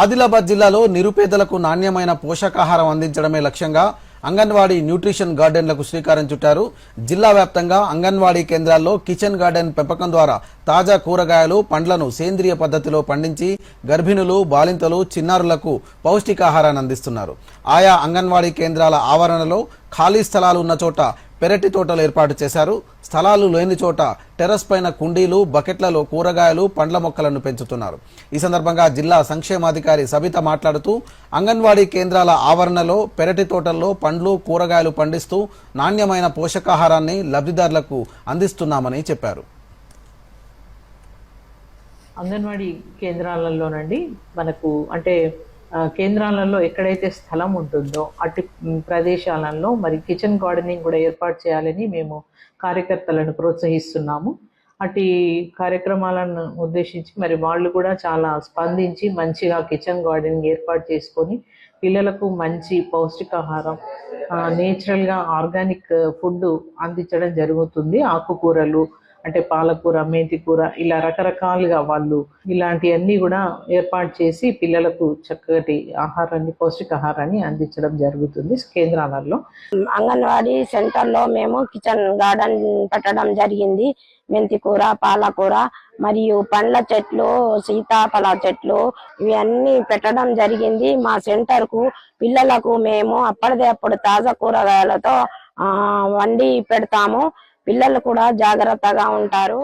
ఆదిలాబాద్ జిల్లాలో నిరుపేదలకు నాణ్యమైన పోషకాహారం అందించడమే లక్ష్యంగా అంగన్వాడీ న్యూట్రిషన్ గార్డెన్లకు శ్రీకారం చుట్టారు. జిల్లా వ్యాప్తంగా అంగన్వాడీ కేంద్రాల్లో కిచెన్ గార్డెన్ పెంపకం ద్వారా తాజా కూరగాయలు పండ్లను సేంద్రియ పద్ధతిలో పండించి గర్భిణులు బాలింతలు చిన్నారులకు పౌష్టికాహారాన్ని అందిస్తున్నారు. ఆయా అంగన్వాడీ కేంద్రాల ఆవరణలో ఖాళీ స్థలాలు ఉన్న చోట పెరటి తోటలు ఏర్పాటు చేశారు. స్థలాలు లేని చోట టెర్రస్ పైన కుండీలు బకెట్లలో కూరగాయలు పండ్ల మొక్కలను పెంచుతున్నారు. ఈ సందర్భంగా జిల్లా సంక్షేమాధికారి సబిత మాట్లాడుతూ అంగన్వాడీ కేంద్రాల ఆవరణలో పెరటి తోటల్లో పండ్లు కూరగాయలు పండిస్తూ నాణ్యమైన పోషకాహారాన్ని లబ్ధిదారులకు అందిస్తున్నామని చెప్పారు. అంగన్వాడీ కేంద్రాలలోనండి మనకు అంటే కేంద్రాలలో ఎక్కడైతే స్థలం ఉంటుందో అటు ప్రదేశాలలో మరి కిచెన్ గార్డెనింగ్ కూడా ఏర్పాటు చేయాలని మేము కార్యకర్తలను ప్రోత్సహిస్తున్నాము. అటు కార్యక్రమాలను ఉద్దేశించి మరి వాళ్ళు కూడా చాలా స్పందించి మంచిగా కిచెన్ గార్డెనింగ్ ఏర్పాటు చేసుకొని పిల్లలకు మంచి పౌష్టికాహారం నేచురల్గా ఆర్గానిక్ ఫుడ్ అందించడం జరుగుతుంది. ఆకుకూరలు అంటే పాలకూర మేతి కూర ఇలా రకరకాలుగా వాళ్ళు ఇలాంటివన్నీ కూడా ఏర్పాటు చేసి పిల్లలకు చక్కటి ఆహారాన్ని పౌష్టికాహారాన్ని అందించడం జరుగుతుంది కేంద్రాలలో. అంగన్వాడీ సెంటర్లో మేము కిచెన్ గార్డెన్ పెట్టడం జరిగింది. మెంతి కూర పాలకూర మరియు పండ్ల చెట్లు సీతాఫల చెట్లు ఇవన్నీ పెట్టడం జరిగింది. మా సెంటర్కు పిల్లలకు మేము అప్పటిదే అప్పుడు తాజా కూరగాయలతో వండి పెడతాము. పిల్లలు కూడా జాగ్రత్తగా ఉంటారు.